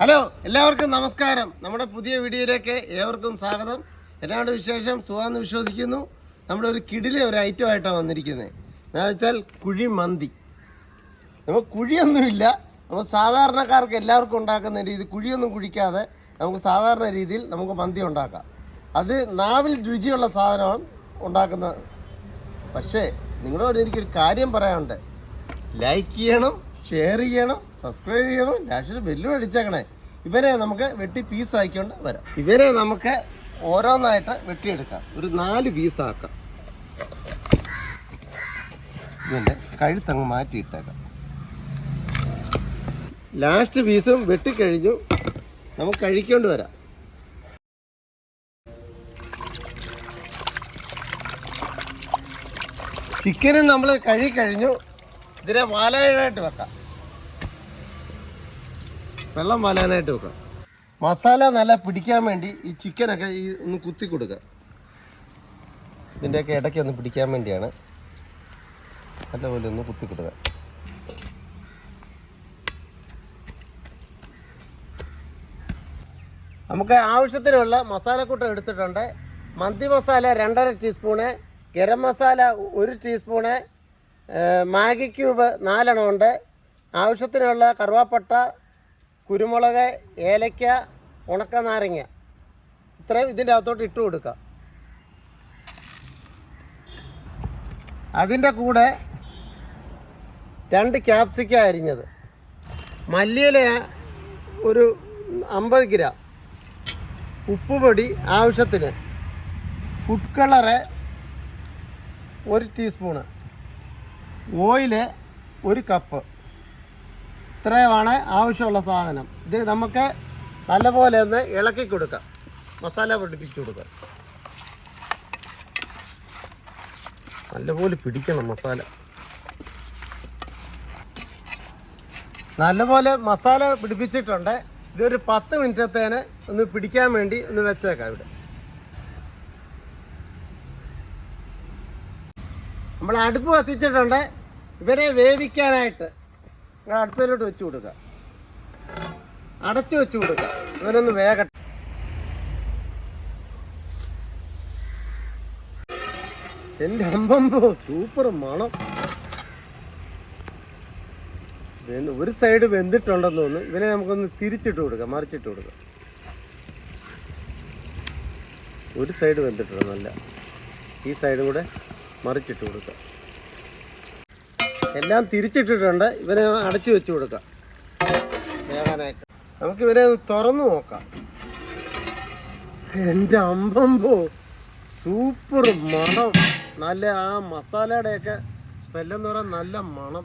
Hello എല്ലാവർക്കും നമസ്കാരം. നമ്മുടെ പുതിയ വീഡിയോയിലേക്ക് ഏവർക്കും സ്വാഗതം. എന്നാണ് വിശേഷം? സുഖമെന്ന് വിശ്വസിക്കുന്നു. നമ്മുടെ ഒരു കിടിലെ ഒരു ഐറ്റം ആയിട്ടാണ് വന്നിരിക്കുന്നത്. എന്താണെന്ന് വെച്ചാൽ കുഴി മന്തി. നമുക്ക് കുഴിയൊന്നുമില്ല. നമ്മൾ സാധാരണക്കാർക്ക് എല്ലാവർക്കും ഉണ്ടാക്കുന്ന രീതി കുഴിയൊന്നും കുഴിക്കാതെ നമുക്ക് സാധാരണ രീതിയിൽ നമുക്ക് മന്തി ഉണ്ടാക്കാം. അത് നാവിൽ രുചിയുള്ള സാധനമാണ് ഉണ്ടാക്കുന്നത്. പക്ഷേ നിങ്ങളോട് എനിക്കൊരു കാര്യം പറയാനുണ്ട്. ലൈക്ക് ചെയ്യണം ഷെയർ ചെയ്യണം സബ്സ്ക്രൈബ് ചെയ്യണം ലാസ്റ്റിൽ ബെല്ലും അടിച്ചേക്കണേ. ഇവരെ നമുക്ക് വെട്ടി പീസ് ആക്കിക്കൊണ്ട് വരാം. ഇവരെ നമുക്ക് ഓരോന്നായിട്ട് വെട്ടിയെടുക്കാം. ഒരു നാല് പീസ് ആക്കാം. ഇതിന്റെ കഴുത്തങ്ങ് മാറ്റിയിട്ടേക്കാം. ലാസ്റ്റ് പീസും വെട്ടിക്കഴിഞ്ഞു. നമുക്ക് കഴിക്കൊണ്ട് വരാം. ചിക്കനും നമ്മൾ കഴുകി കഴിഞ്ഞു ഇതിനെ വാലാനായിട്ട് വെക്കാം. വെള്ളം വാലാനായിട്ട് വെക്കാം. മസാല നല്ല പിടിക്കാൻ വേണ്ടി ഈ ചിക്കനൊക്കെ ഈ ഒന്ന് കുത്തി കൊടുക്കുക ഇതിന്റെയൊക്കെ ഇടയ്ക്ക് ഒന്ന് പിടിക്കാൻ വേണ്ടിയാണ്. നല്ലപോലെ ഒന്ന് കുത്തി കൊടുക്കുക നമുക്ക് ആവശ്യത്തിനുള്ള മസാലക്കൂട്ടം എടുത്തിട്ടുണ്ട്. മന്തി മസാല രണ്ടര ടീസ്പൂണ് ഗരം മസാല ഒരു ടീസ്പൂണ് മാഗി ക്യൂബ് നാലെണ്ണം ഉണ്ട്. ആവശ്യത്തിനുള്ള കറുവാപ്പട്ട കുരുമുളക് ഏലയ്ക്ക ഉണക്ക നാരങ്ങ ഇത്രയും ഇതിന്റെ അകത്തോട്ട് ഇട്ട് കൊടുക്കുക അതിന്റെ കൂടെ രണ്ട് ക്യാപ്സിക്ക അരിഞ്ഞത്. മല്ലിയില ഒരു അമ്പത് ഗ്രാം. ഉപ്പുപൊടി ആവശ്യത്തിന്. ഫുഡ് കളറ് ഒരു ടീസ്പൂണ്. ഓയിൽ ഒരു കപ്പ്. ഇത്രയുമാണ് ആവശ്യമുള്ള സാധനം. ഇത് നമുക്ക് നല്ലപോലെ ഒന്ന് ഇളക്കി കൊടുക്കാം. മസാല പിടിപ്പിച്ച് കൊടുക്കാം. നല്ലപോലെ പിടിക്കണം മസാല. നല്ലപോലെ മസാല പിടിപ്പിച്ചിട്ടുണ്ട്. ഇതൊരു പത്ത് മിനിറ്റത്തേന് ഒന്ന് പിടിക്കാൻ വേണ്ടി ഒന്ന് വെച്ചേക്കാം ഇവിടെ. നമ്മൾ അടുപ്പ് കത്തിച്ചിട്ടുണ്ട്. ഇവരെ വേവിക്കാനായിട്ട് നിങ്ങൾ അടുപ്പിലോട്ട് വെച്ച് കൊടുക്കുക അടച്ചു വെച്ച് കൊടുക്കുക ഇവരൊന്ന് വേഗട്ടെ എന്റെ അമ്പമ്പോ സൂപ്പർ മണം. ഒരു സൈഡ് വെന്തിട്ടുണ്ടെന്ന് തോന്നുന്നു. ഇവനെ നമുക്കൊന്ന് തിരിച്ചിട്ട് കൊടുക്കാം മറിച്ചിട്ട് കൊടുക്കാം. ഒരു സൈഡ് വെന്തിട്ടുണ്ട് ഈ സൈഡ് കൂടെ മറിച്ചിട്ട് കൊടുക്കാം. എല്ലാം തിരിച്ചിട്ടിട്ടുണ്ട്. ഇവനെ അടച്ചു വെച്ച് കൊടുക്കാം. വേകാനായിട്ട് നമുക്ക് ഇവനെ തുറന്നു നോക്കാം. എന്റെ അമ്പമ്പോ സൂപ്പർ മണം. നല്ല ആ മസാലയുടെയൊക്കെ സ്മെല്ലെന്ന് പറയാൻ നല്ല മണം.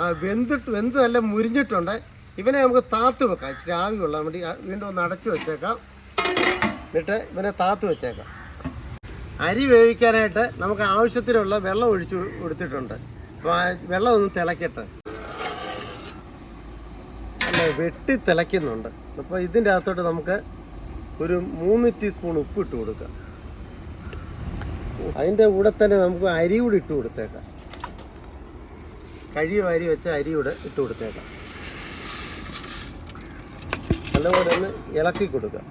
ആ വെന്തിട്ട് വെന്ത് നല്ല മുരിഞ്ഞിട്ടുണ്ട്. ഇവനെ നമുക്ക് താത്ത് വെക്കാം. ഇച്ചിരി ആവി കൊള്ളാൻ വേണ്ടി വീണ്ടും ഒന്ന് അടച്ചു വെച്ചേക്കാം. എന്നിട്ട് ഇവനെ താത്ത് വെച്ചേക്കാം. അരി വേവിക്കാനായിട്ട് നമുക്ക് ആവശ്യത്തിനുള്ള വെള്ളം ഒഴിച്ചു കൊടുത്തിട്ടുണ്ട്. വെള്ളം ഒന്ന് തിളക്കട്ടെ. അല്ല വെട്ടി തിളയ്ക്കുന്നുണ്ട്. അപ്പോൾ ഇതിന്റെ അകത്തോട്ട് നമുക്ക് ഒരു മൂന്ന് ടീസ്പൂൺ ഉപ്പ് ഇട്ട് കൊടുക്കാം. അതിന്റെ കൂടെ തന്നെ നമുക്ക് അരി കൂടി ഇട്ട് കൊടുത്തേക്കാം. കഴിയും അരി വെച്ച അരി കൂടെ ഇട്ട് കൊടുത്തേക്കാം. നല്ലപോലെ ഒന്ന് ഇളക്കി കൊടുക്കാം.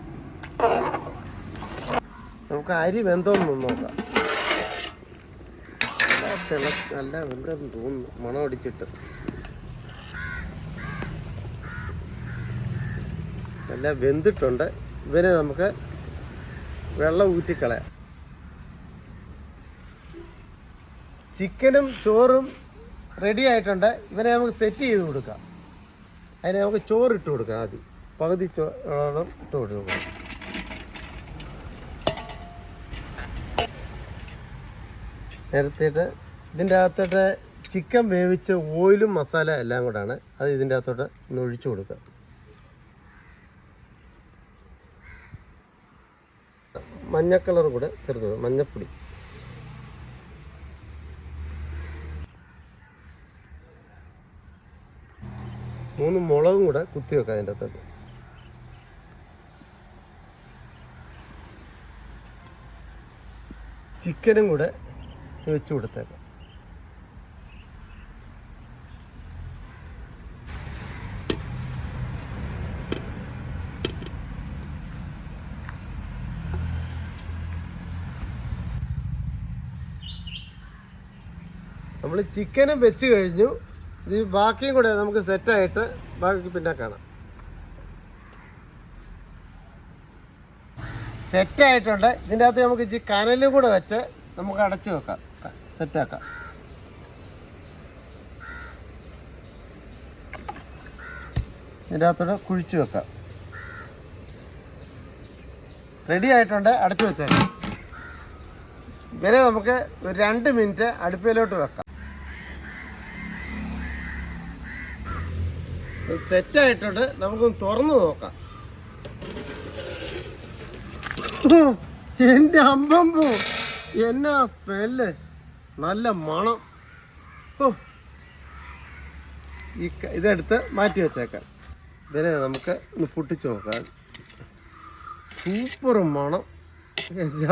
നമുക്ക് അരി വെന്തോന്ന് നോക്കാം. തിള നല്ല വെന്തെന്ന് തോന്നുന്നു. മണം അടിച്ചിട്ട്. നല്ല വെന്തിട്ടുണ്ട്. ഇവനെ നമുക്ക് വെള്ളം ഊറ്റിക്കളയാം ചിക്കനും ചോറും റെഡി ആയിട്ടുണ്ട്. ഇവനെ നമുക്ക് സെറ്റ് ചെയ്ത് കൊടുക്കാം. അതിനെ നമുക്ക് ചോറ് ഇട്ട് കൊടുക്കാം ആദ്യം. പകുതി ചോളം ഇട്ട് കൊടുക്കാം. നിരത്തിയിട്ട് ഇതിന്റെ അകത്തോട്ട് ചിക്കൻ വേവിച്ച ഓയിലും മസാല എല്ലാം കൂടാണ്. അത് ഇതിന്റെ അകത്തോട്ട് ഒന്ന് ഒഴിച്ചു കൊടുക്കുക. മഞ്ഞ കളർ കൂടെ ചേർത്ത് മഞ്ഞപ്പൊടി. മൂന്ന് മുളകും കൂടെ കുത്തി വെക്കാം അതിന്റെ അകത്തോട്ട്. ചിക്കനും കൂടെ വെച്ച് കൊടുത്തേക്കാം. നമ്മൾ ചിക്കനും വെച്ച് കഴിഞ്ഞു. ഇത് ബാക്കിയും കൂടെ നമുക്ക് സെറ്റായിട്ട് ബാക്കി പിന്നെ കാണാം. സെറ്റായിട്ടുണ്ട് ഇതിന്റെ അകത്ത് നമുക്ക് ഇച്ചിരി കനലും കൂടെ വെച്ച് നമുക്ക് അടച്ചു വെക്കാം. സെറ്റാക്കാം ഇതിന്റെ അകത്തോടെ കുഴിച്ചു വെക്കാം. റെഡി ആയിട്ടുണ്ട്. അടച്ചു വെച്ചാൽ ഇവരെ നമുക്ക് ഒരു രണ്ട് മിനിറ്റ് അടുപ്പിലോട്ട് വെക്കാം. സെറ്റ് ആയിട്ടുണ്ട് നമുക്കൊന്ന് തുറന്നു നോക്കാം. എന്റെ അമ്പമ്പോ എന്നാ സ്മെല്ല്? നല്ല മണം. ഓ. ഈ ഇതെടുത്ത് മാറ്റി വെച്ചേക്കാം. ഇവരെ നമുക്ക് ഒന്ന് പൊട്ടിച്ച് നോക്കാം. സൂപ്പർ മണം. എന്റെ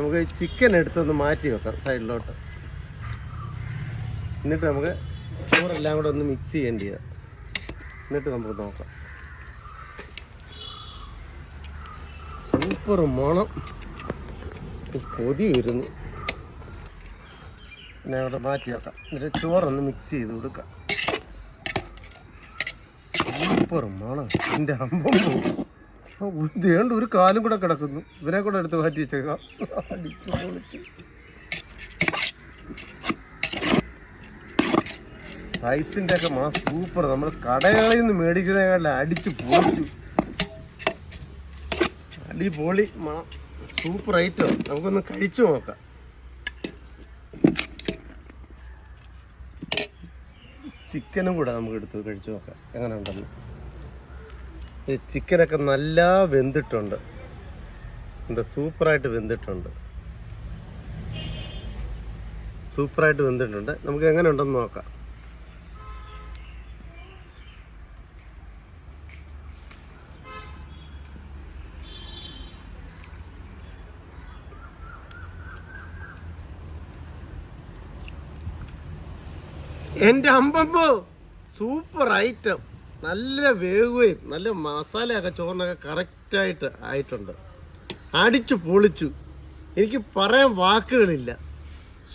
നമുക്ക് ചിക്കൻ എടുത്തൊന്ന് മാറ്റി വെക്കാം സൈഡിലോട്ട് എന്നിട്ട് നമുക്ക് ചോറെല്ലാം കൂടെ ഒന്ന് മിക്സ് ചെയ്യേണ്ടത് എന്നിട്ട് നമുക്ക് നോക്കാം. സൂപ്പർ മണം. കൊതി വരുന്നു. പിന്നെ അവിടെ മാറ്റി വെക്കാം. എന്നിട്ട് ചോറൊന്ന് മിക്സ് ചെയ്ത് കൊടുക്കാം. സൂപ്പർ മണം. എന്റെ അമ്പം ദേണ്ട ഒരു കാലും കൂടെ കിടക്കുന്നു. ഇവനെ കൂടെ എടുത്ത് മാറ്റി വെച്ചേക്കാം. പൊളിച്ച് റൈസിന്റെ ഒക്കെ മാ സൂപ്പർ നമ്മൾ കടകളിൽ നിന്ന് മേടിക്കുന്നതിനെക്കാളും അടിച്ചു പൊളിച്ചു. അടിപൊളി മണം സൂപ്പർ ഐറ്റം നമുക്കൊന്ന് കഴിച്ചു നോക്കാം. ചിക്കനും കൂടെ നമുക്ക് എടുത്ത് കഴിച്ചു നോക്കാം. എങ്ങനെ ഉണ്ടെന്ന് ചിക്കനൊക്കെ നല്ല വെന്തിട്ടുണ്ട്. എന്താ സൂപ്പറായിട്ട് വെന്തിട്ടുണ്ട്. സൂപ്പറായിട്ട് വെന്തിട്ടുണ്ട്. നമുക്ക് എങ്ങനെ ഉണ്ടെന്ന് നോക്കാം. എന്റെ അമ്പമ്പോ സൂപ്പർ ഐറ്റം. നല്ല വേവുകയും നല്ല മസാലയൊക്കെ ചോറിനൊക്കെ കറക്റ്റായിട്ട് ആയിട്ടുണ്ട്. അടിച്ചു പൊളിച്ചു. എനിക്ക് പറയാൻ വാക്കുകളില്ല.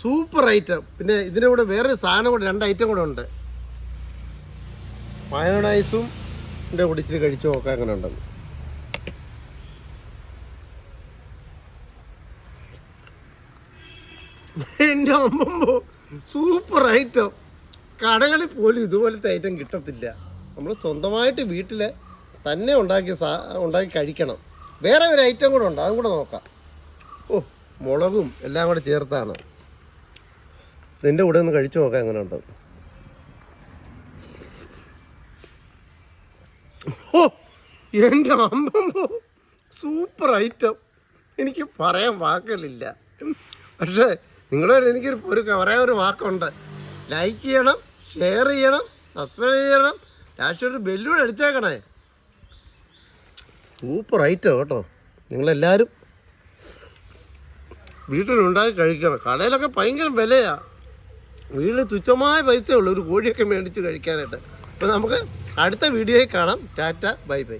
Super item. പിന്നെ ഇതിന്റെ കൂടെ വേറൊരു സാധനം കൂടെ രണ്ട് ഐറ്റം കൂടെ ഉണ്ട്. മയോണൈസും എന്റെ കൂടെ ഇച്ചിരി കഴിച്ചു നോക്കാൻ അങ്ങനെ ഉണ്ടെന്ന്. എന്റെ അമ്മമ്മോ സൂപ്പർ ഐറ്റം. കടകളിൽ പോലും ഇതുപോലത്തെ ഐറ്റം കിട്ടത്തില്ല. നമ്മൾ സ്വന്തമായിട്ട് വീട്ടിൽ തന്നെ ഉണ്ടാക്കി സാ ഉണ്ടാക്കി കഴിക്കണം. വേറെ ഒരു ഐറ്റം കൂടെ ഉണ്ട് അതും കൂടെ നോക്കാം. ഓ മുളകും എല്ലാം കൂടെ ചേർത്താണ്. നിന്റെ കൂടെ ഒന്ന് കഴിച്ചു നോക്കാം എങ്ങനെ ഉണ്ട് ഓ എന്റെ അമ്മമ്മോ സൂപ്പർ ഐറ്റം എനിക്ക് പറയാൻ വാക്കുകളില്ല. പക്ഷേ നിങ്ങളൊരു എനിക്കൊരു ഒരു പറയാൻ ഒരു വാക്കുണ്ട്. ലൈക്ക് ചെയ്യണം ഷെയർ ചെയ്യണം സബ്സ്ക്രൈബ് ചെയ്യണം ലാസ്റ്റ് ബെല്ലൂടെ അടിച്ചേക്കണേ. സൂപ്പർ ഐറ്റം കേട്ടോ. നിങ്ങളെല്ലാവരും വീട്ടിലുണ്ടാക്കി കഴിക്കണം. കടയിലൊക്കെ ഭയങ്കര വിലയാ. വീട്ടിൽ തുച്ഛമായ പൈസയേ ഒരു കോഴിയൊക്കെ മേടിച്ച് കഴിക്കാനായിട്ട്. അപ്പോൾ നമുക്ക് അടുത്ത വീഡിയോയിൽ കാണാം. Tata bye bye.